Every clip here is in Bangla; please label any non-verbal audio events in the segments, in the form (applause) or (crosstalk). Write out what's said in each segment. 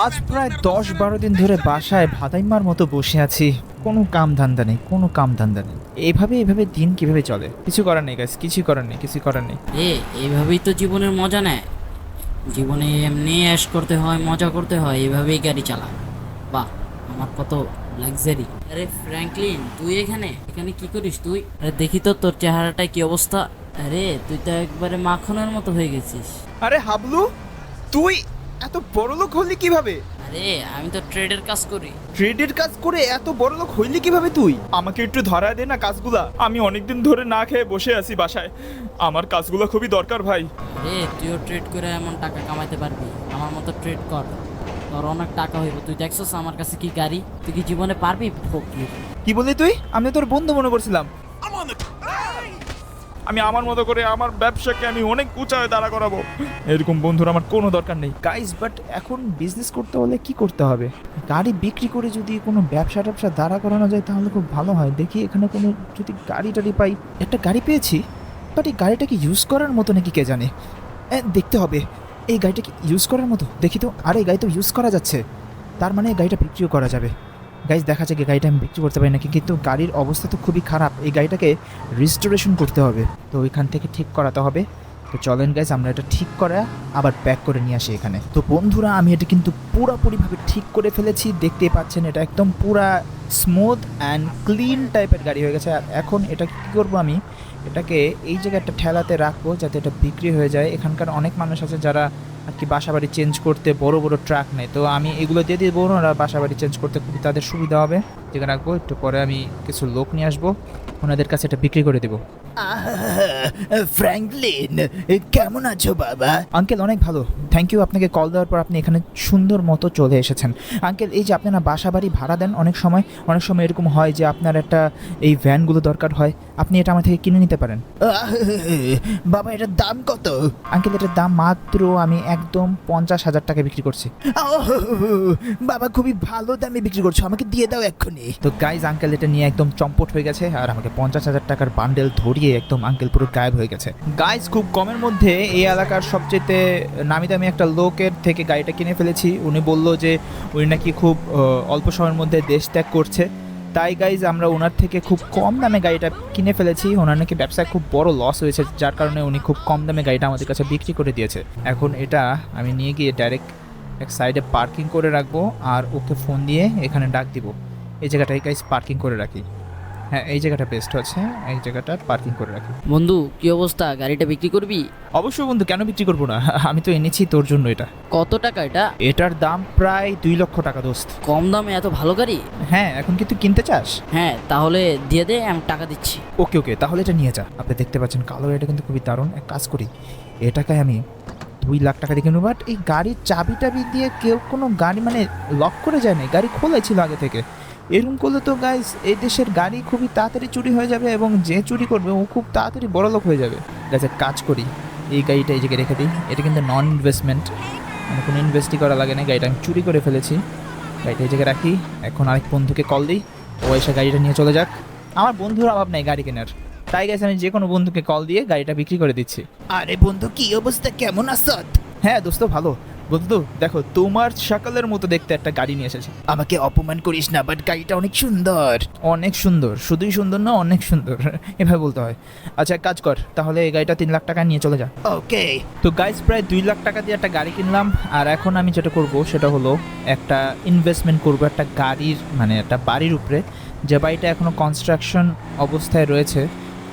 আজ প্রায় দশ বারো দিন ধরে বাসায় ভাদাইমার মতো বসে আছি। কোনো কাম ধান্দা নেই কোনো কাম ধান্দা নেই। এইভাবে এইভাবে দিন কীভাবে চলে? কিছু করার নেই গাছ কিছু করার নেই কিছু করার নেই। এ এইভাবেই তো জীবনের মজা নেয়। জীবনে এমনি অ্যাশ করতে হয় মজা করতে হয় এইভাবেই গাড়ি চালা বাহ আমার কত লাক্সারি আরে ফ্র্যাঙ্কলিন তুই এখানে? এখানে কি করিস তুই? আরে দেখি তো তোর চেহারাটা কি অবস্থা। আরে তুই তো একবারে মাখনের মতো হয়ে গেছিস। আরে হাবলু তুই এত বড় লোক হলি কীভাবে? আরে আমি তো ট্রেডের কাজ করি। ট্রেডের কাজ করে এত বড় লোক হইলি কীভাবে তুই? আমাকে একটু ধরা দে না কাজগুলা। আমি অনেকদিন ধরে না খেয়ে বসে আছি বাসায়। আমার কাজগুলো খুবই দরকার ভাই। আরে তুইও ট্রেড করে এমন টাকা কামাইতে পারবি। আমার মতো ট্রেড কর। তোর অনেক টাকা হইব। তুই দেখছস আমার কাছে কি গাড়ি? তুই কি জীবনে পারবি ফকির? কি বললি তুই? আমি তোর বন্ধু মনে করছিলাম। আমি আমার মতো করে আমার ব্যবসাকে আমি অনেক উঁচায় দাঁড়া করাবো। এরকম বন্ধুর আমার কোনো দরকার নেই। গাইজ বাট এখন বিজনেস করতে হলে কি করতে হবে? গাড়ি বিক্রি করে যদি কোনো ব্যবসা ট্যাবসা দাঁড়া করানো যায় তাহলে খুব ভালো হয়। দেখি এখানে কোনো যদি গাড়ি টাড়ি পাই। একটা গাড়ি পেয়েছি বাট এই গাড়িটা কি ইউজ করার মতো নাকি কে জানে? দেখতে হবে। এই গাড়িটা কি ইউজ করার মতো? দেখি তো। আরে, এই গাড়ি তো ইউজ করা যাচ্ছে। তার মানে এই গাড়িটা বিক্রিও করা যাবে। গাইজ দেখা যাচ্ছে গাড়িটা আমি বিক্রি করতে পারি নাকি, কিন্তু গাড়ির অবস্থা তো খুবই খারাপ। এই গাড়িটাকে রিস্টোরেশন করতে হবে। তো ওইখান থেকে ঠিক করাতে হবে। তো চলেন গাইজ আমরা এটা ঠিক করা আবার প্যাক করে নিয়ে আসি এখানে। তো বন্ধুরা, আমি এটা কিন্তু পুরোপুরিভাবে ঠিক করে ফেলেছি। দেখতেই পাচ্ছেন, এটা একদম পুরা স্মুথ অ্যান্ড ক্লিন টাইপের গাড়ি হয়ে গেছে। আর এখন এটা কী করব আমি? এটাকে এই জায়গায় একটা ঠেলাতে রাখব যাতে এটা বিক্রি হয়ে যায়। এখানকার অনেক মানুষ আছে যারা আর কি বাসাবাড়ি চেঞ্জ করতে বড় বড় ট্রাক নেই তো আমি এগুলো দিয়ে দিয়ে ওরা বাসা বাড়ি চেঞ্জ করতে খুবই তাদের সুবিধা হবে। যেখানে রাখব, একটু পরে আমি কিছু লোক নিয়ে আসব। ওনাদের কাছে এটা বিক্রি করে দেবো। ফ্র্যাঙ্কলিন কেমন আছো বাবা? আঙ্কেল অনেক ভালো। থ্যাংক ইউ আপনাকে কল দেওয়ার পর আপনি এখানে সুন্দর মতো চলে এসেছেন। আঙ্কেল এই যে আপনারা বাসা বাড়ি ভাড়া দেন অনেক সময় অনেক সময় এরকম হয় যে আপনার একটা এই ভ্যানগুলো দরকার হয় আপনি এটা আমার থেকে কিনে নিতে পারেন। বাবা এটার দাম কত? আঙ্কেল এটার দাম মাত্র আমি একদম পঞ্চাশ হাজার টাকা বিক্রি করছি। বাবা খুবই ভালো দামে বিক্রি করছ আমাকে দিয়ে দাও এক্ষুনি। তো গাইজ আঙ্কেল এটা নিয়ে একদম চম্পট হয়ে গেছে আর আমাকে পঞ্চাশ হাজার টাকার বান্ডেল ধরিয়ে একদম আঙ্কেল পুরো গায়েব হয়ে গেছে। গাইজ খুব কমের মধ্যে এই এলাকার সবচেয়ে নামি দামি একটা লোকের থেকে গাড়িটা কিনে ফেলেছি। উনি বলল যে, উনি নাকি খুব অল্প সময়ের মধ্যে দেশ ত্যাগ করছে। তাই গাইজ আমরা ওনার থেকে খুব কম দামে গাড়িটা কিনে ফেলেছি। ওনার নাকি ব্যবসায় খুব বড় লস হয়েছে, যার কারণে উনি খুব কম দামে গাড়িটা আমাদের কাছে বিক্রি করে দিয়েছে। এখন এটা আমি নিয়ে গিয়ে ডাইরেক্ট এক সাইডে পার্কিং করে রাখব, আর ওকে ফোন দিয়ে এখানে ডাক দিব। এই জায়গাটায় গাইজ পার্কিং করে রাখি। হ্যাঁ এই জায়গাটা বেস্ট হচ্ছে। এই জায়গাটা পার্কিং করে রাখি। বন্ধু কি অবস্থা? গাড়িটা বিক্রি করবি? অবশ্যই বন্ধু কেন বিক্রি করব না? (laughs) আমি তো এনেছি তোর জন্য এটা। কত টাকা এটা? এটার দাম প্রায় দুই লক্ষ টাকা দোস্ত। কম দামে এত ভালো গাড়ি? হ্যাঁ এখন কি তুই কিনতে চাস? হ্যাঁ তাহলে দিয়ে দে আমি টাকা দিচ্ছি। ওকে ওকে তাহলে এটা নিয়ে যা। আপনি দেখতে পাচ্ছেন কালো এটা কিন্তু খুবই দারুণ। এক কাজ করি এটাকে আমি দুই লাখ টাকা দিয়ে কিনবো বাট এই গাড়ির চাবি টাবি দিয়ে কেউ কোনো গাড়ি মানে লক করে যায় না গাড়ি খোলাই ছিল আগে থেকে। এরকম করলে তো গাইস এই দেশের গাড়ি খুবই তাড়াতাড়ি চুরি হয়ে যাবে এবং যে চুরি করবে ও খুব তাড়াতাড়ি বড় লোক হয়ে যাবে। গাছ এক কাজ করি এই গাড়িটা এই জায়গায় রেখে দিই। এটা কিন্তু নন ইনভেস্টমেন্ট মানে কোনো ইনভেস্টই করা লাগে না। গাড়িটা আমি চুরি করে ফেলেছি। গাড়িটা এই জায়গায় রাখি। এখন আরেক বন্ধুকে কল দিই। ও এসে গাড়িটা নিয়ে চলে যাক। আমার বন্ধুর অভাব নেই গাড়ি কেনার। তাই গেছে আমি যে কোনো বন্ধুকে কল দিয়ে গাড়িটা বিক্রি করে দিচ্ছি। আরে বন্ধু কি অবস্থা? কেমন আছো? হ্যাঁ দোস্ত ভালো। বন্ধু দেখো তোমার সকালের মতো দেখতে একটা গাড়ি নিয়ে এসেছি। আমাকে অপমান করিস না বাট গাড়িটা অনেক সুন্দর। অনেক সুন্দর শুধুই সুন্দর না অনেক সুন্দর। (laughs) এভাবে বলতে হয়। আচ্ছা এক কাজ কর তাহলে এই গাড়িটা তিন লাখ টাকা নিয়ে চলে যা। ওকে। তো গাইস প্রায় দুই লাখ টাকা দিয়ে একটা গাড়ি কিনলাম আর এখন আমি যেটা করব সেটা হলো একটা ইনভেস্টমেন্ট করব একটা গাড়ির মানে একটা বাড়ির উপরে। যে বাড়িটা এখনও কনস্ট্রাকশন অবস্থায় রয়েছে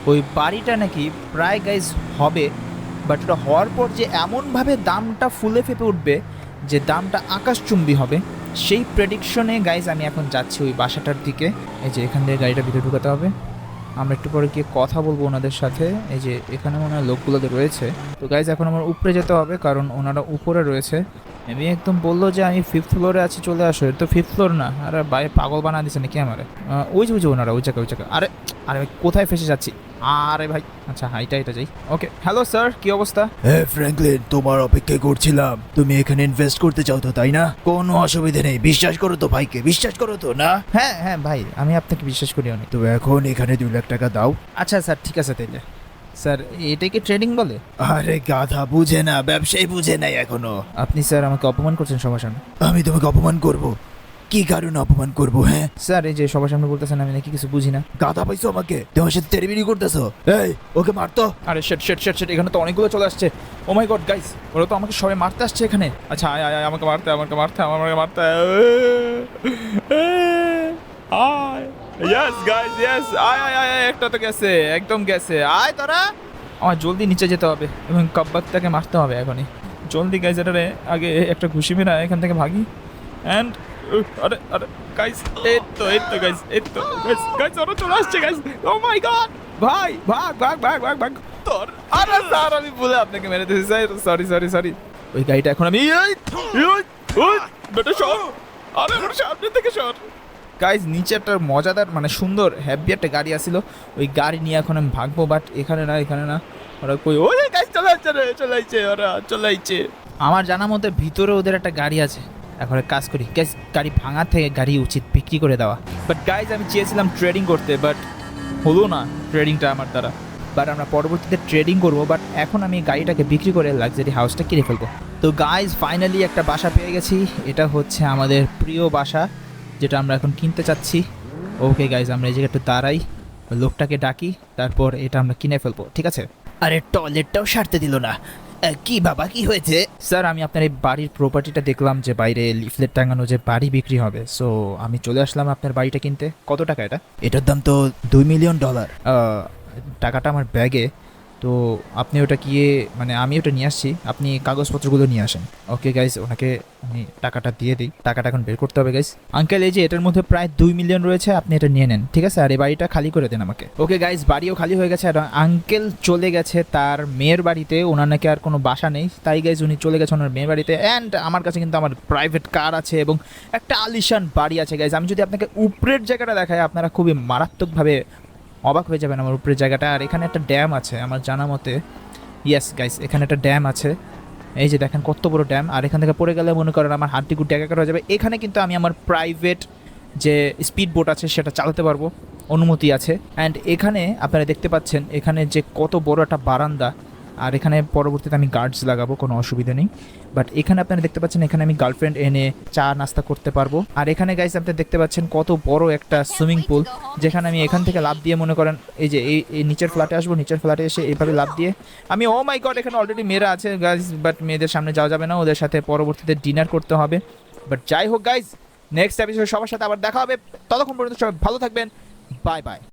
ওই বাড়িটা নাকি প্রায় গাইজ হবে বাট ওটা হওয়ার পর যে এমনভাবে দামটা ফুলে ফেপে উঠবে, যে দামটা আকাশচুম্বী হবে, সেই প্রেডিকশনে গাইজ আমি এখন যাচ্ছি ওই বাসাটার দিকে। এই যে এখান থেকে গাড়িটা ভিতরে ঢুকাতে হবে। আমরা একটু পরে গিয়ে কথা বলব ওনাদের সাথে। এই যে এখানে মনে হয় লোকগুলো রয়েছে। তো গাইজ এখন আমার উপরে যেতে হবে, কারণ ওনারা উপরে রয়েছে। আমি একদম বলল যে আমি ফিফথ ফ্লোরে আছি চলে আসো। তো ফিফথ ফ্লোর না। আরে বাইরে পাগল বানা দিছে নাকি আমার? ওই যে ওই যে ওনারা ওই জায়গায় ওই জায়গায়। আরে আরে ভাই কোথায় ফেসে যাচ্ছি? আরে ভাই। আচ্ছা হাইটা এটা যাই। ওকে হ্যালো স্যার কি অবস্থা? হ্যাঁ ফ্র্যাঙ্কলিন তোমার অপেক্ষা করছিলাম। তুমি এখানে ইনভেস্ট করতে চাও তো তাই না? কোনো অসুবিধা নেই। বিশ্বাস করো তো ভাইকে বিশ্বাস করো তো না? হ্যাঁ হ্যাঁ ভাই আমি আপনাকে বিশ্বাস করি অনেক তো এখন এখানে দুই লাখ টাকা দাও। আচ্ছা স্যার ঠিক আছে তাইলে। স্যার এটাই কি ট্রেডিং বলে? আরে গাধা বুঝে না ব্যবসায়ী বুঝে নাই এখনও। আপনি স্যার আমাকে অপমান করছেন সবার সামনে আমি তোমাকে অপমান করব। কি কারণে অপমান করব হ্যাঁ? স্যার এই যে সবার সামনে বলতেছেন আমি নাকি কিছু বুঝি না। গাধা পাইছো আমাকে তোমার সাথে তেরিবিরি করতেছো। এই ওকে মারতো আরে শেট শেট শেট শেট এখানে তো অনেকগুলো চলে আসছে। ও মাই গড গাইস ওরা তো আমাকে সবাই মারতে আসছে এখানে। আচ্ছা আয় আয় আয়, আমাকে মারতে আমাকে মারতে আমাকে মারতে আয়। ইয়েস গাইস ইয়েস আয় আয় আয় একটা তো গেছে, একদম গেছে। আয় তোরা। আমার জলদি নিচে যেতে হবে এবং কব্বাকটাকে মারতে হবে এখনই। জলদি গাইস এটারে আগে একটা ঘুষি মেরা এখান থেকে ভাগি। অ্যান্ড আরে আরে গাইস এই তো এই তো গাইস এই তো গাইস গাইস ওরা চলে আসছে গাইস ও মাই গড ভাই, ভাগ ভাগ ভাগ ভাগ ভাগ। তোর আরে স্যার, আমি বলে আপনাকে মেরে দিয়েছি, স্যার। সরি সরি সরি ওই গাড়িটা এখন আমি বেটা সর। আরে ওর সামনে থেকে সর। গাইজ নিচে একটা মজাদার মানে সুন্দর হ্যাপি একটা গাড়ি আসছিল ওই গাড়ি নিয়ে এখন আমি ভাগবো বাট এখানে না এখানে না। ওরা কই, ওই গাইজ চলে চলে আসছে ওরা চলে আসছে আমার জানা মতে ভিতরে ওদের একটা গাড়ি আছে। এখন কাজ করি গ্যাস গাড়ি ভাঙার থেকে গাড়ি উচিত বিক্রি করে দেওয়া। বাট গাইজ আমি চেয়েছিলাম ট্রেডিং করতে বাট হলো না ট্রেডিংটা আমার দ্বারা। বাট আমরা পরবর্তীতে ট্রেডিং করব বাট এখন আমি গাড়িটাকে বিক্রি করে লাক্সারি হাউসটা কিনে ফেলব। তো গাইজ ফাইনালি একটা বাসা পেয়ে গেছি। এটা হচ্ছে আমাদের প্রিয় বাসা। যেটা আমরা এখন কিনতে চাচ্ছি। ওকে গাইজ আমরা এই জায়গায় একটু দাঁড়াই। লোকটাকে ডাকি তারপর এটা আমরা কিনে ফেলব ঠিক আছে? আরে টয়লেটটাও সারতে দিল না। কি বাবা কি হয়েছে? স্যার আমি আপনার এই বাড়ির প্রপার্টিটা দেখলাম যে বাইরে লিফলেট টাঙানো যে বাড়ি বিক্রি হবে। সো আমি চলে আসলাম আপনার বাড়িটা কিনতে। কত টাকা এটা? এটার দাম তো দুই মিলিয়ন ডলার টাকাটা আমার ব্যাগে তো আপনি ওটা গিয়ে মানে আমি ওটা নিয়ে আসছি, আপনি কাগজপত্রগুলো নিয়ে আসেন। ওকে গাইজ ওনাকে আমি টাকাটা দিয়ে দিই, টাকাটা এখন বের করতে হবে গাইজ আঙ্কেল এই যে এটার মধ্যে প্রায় দুই মিলিয়ন রয়েছে, আপনি এটা নিয়ে নেন, ঠিক আছে? আর এই বাড়িটা খালি করে দেন আমাকে। ওকে গাইজ বাড়িও খালি হয়ে গেছে, আর আঙ্কেল চলে গেছে তার মেয়ের বাড়িতে, ওনার নাকি আর কোনো বাসা নেই। তাই গাইজ উনি চলে গেছে ওনার মেয়ের বাড়িতে অ্যান্ড আমার কাছে কিন্তু আমার প্রাইভেট কার আছে এবং একটা আলিশান বাড়ি আছে গাইজ আমি যদি আপনাকে উপরের জায়গাটা দেখাই, আপনারা খুবই মারাত্মকভাবে অবাক হয়ে যাবেন আমার উপরে জায়গাটা। আর এখানে একটা ড্যাম আছে, আমার জানা মতে। ইয়েস গাইস এখানে একটা ড্যাম আছে। এই যে দেখেন, কত বড় ড্যাম। আর এখান থেকে পড়ে গেলে মনে করেন আমার হাড্ডি গুড্ডি একাকার হয়ে যাবে। এখানে কিন্তু আমি আমার প্রাইভেট যে স্পিড বোট আছে, সেটা চালাতে পারব। অনুমতি আছে। অ্যান্ড এখানে আপনারা দেখতে পাচ্ছেন, এখানে যে কত বড় একটা বারান্দা আর এখানে পরবর্তীতে আমি গার্ডস লাগাবো, কোনো অসুবিধা নেই। বাট এখানে আপনারা দেখতে পাচ্ছেন, এখানে আমি গার্লফ্রেন্ড এনে চা নাস্তা করতে পারব। আর এখানে গাইস আপনি দেখতে পাচ্ছেন কত বড় একটা সুইমিং পুল যেখানে আমি এখান থেকে লাভ দিয়ে মনে করেন, এই যে এই নিচের ফ্ল্যাটে আসব, নিচের ফ্ল্যাটে এসে এইভাবে লাভ দিয়ে আমি ও মাই গড এখানে অলরেডি মেয়েরা আছে গাইজ বাট মেয়েদের সামনে যাওয়া যাবে না, ওদের সাথে পরবর্তীতে ডিনার করতে হবে। বাট যাই হোক গাইজ নেক্সট এপিসোড সবার সাথে আবার দেখা হবে। ততক্ষণ পর্যন্ত সবাই ভালো থাকবেন। Bye bye